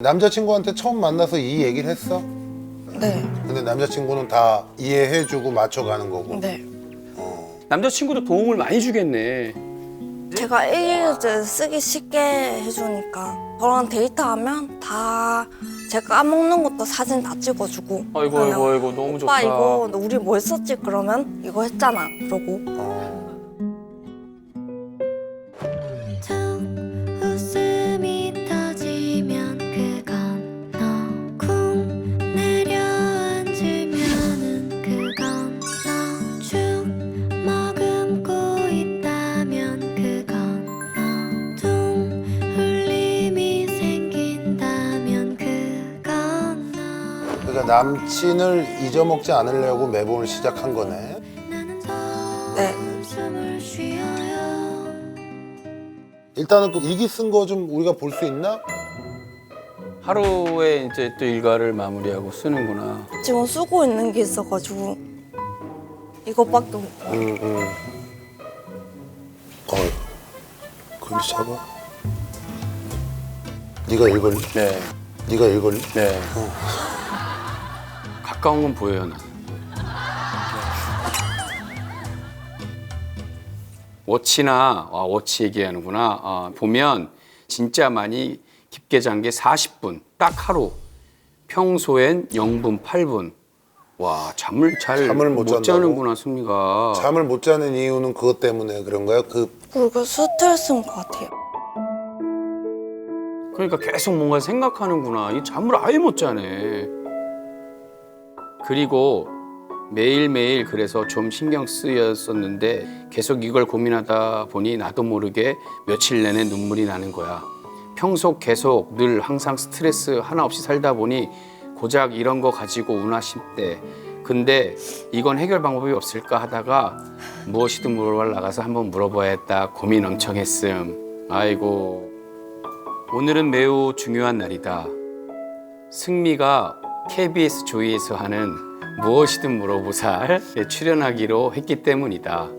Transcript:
남자친구한테 처음 만나서 이 얘기를 했어? 네, 근데 남자친구는 다 이해해주고 맞춰가는 거고. 네. 남자친구도 도움을 많이 주겠네. 제가 일일이 쓰기 쉽게 해주니까 저랑 데이트하면 다 제가 까먹는 것도 사진 다 찍어주고 아이고 그냥 아이고 아이고 너무 좋다. 오빠 이거 너 우리 뭐 했었지? 그러면 이거 했잖아 그러고 어. 그러니까 남친을 잊어먹지 않으려고 매번을 시작한 거네. 네. 일단은 그 일기 쓴 거 좀 우리가 볼 수 있나? 하루에 이제 또 일과를 마무리하고 쓰는구나. 지금 쓰고 있는 게 있어가지고 이것밖에 못 응, 응. 어, 글씨 잡아. 네가 읽을래? 네, 네가 읽을래? 네. 가까운 건 보여요 난. 워치나 아, 워치 얘기하는구나. 아, 보면 진짜 많이 깊게 잔 게 40분, 딱 하루. 평소엔 0분, 8분. 와 잠을 잘 잠을 못 못 잔다고? 자는구나 승미가. 잠을 못 자는 이유는 그것 때문에 그런가요? 그 그리고 스트레스인 것 같아요 그러니까 계속 뭔가 생각하는구나. 이 잠을 아예 못 자네. 그리고 매일매일 그래서 좀 신경 쓰였었는데 계속 이걸 고민하다 보니 나도 모르게 며칠 내내 눈물이 나는 거야. 평소 계속 늘 항상 스트레스 하나 없이 살다 보니 고작 이런 거 가지고 우나 싶대. 근데 이건 해결 방법이 없을까 하다가 무엇이든 물어보러 나가서 한번 물어봐야겠다 고민 엄청 했음. 아이고 오늘은 매우 중요한 날이다. 승미가 KBS 조이에서 하는 무엇이든 물어보살에 출연하기로 했기 때문이다.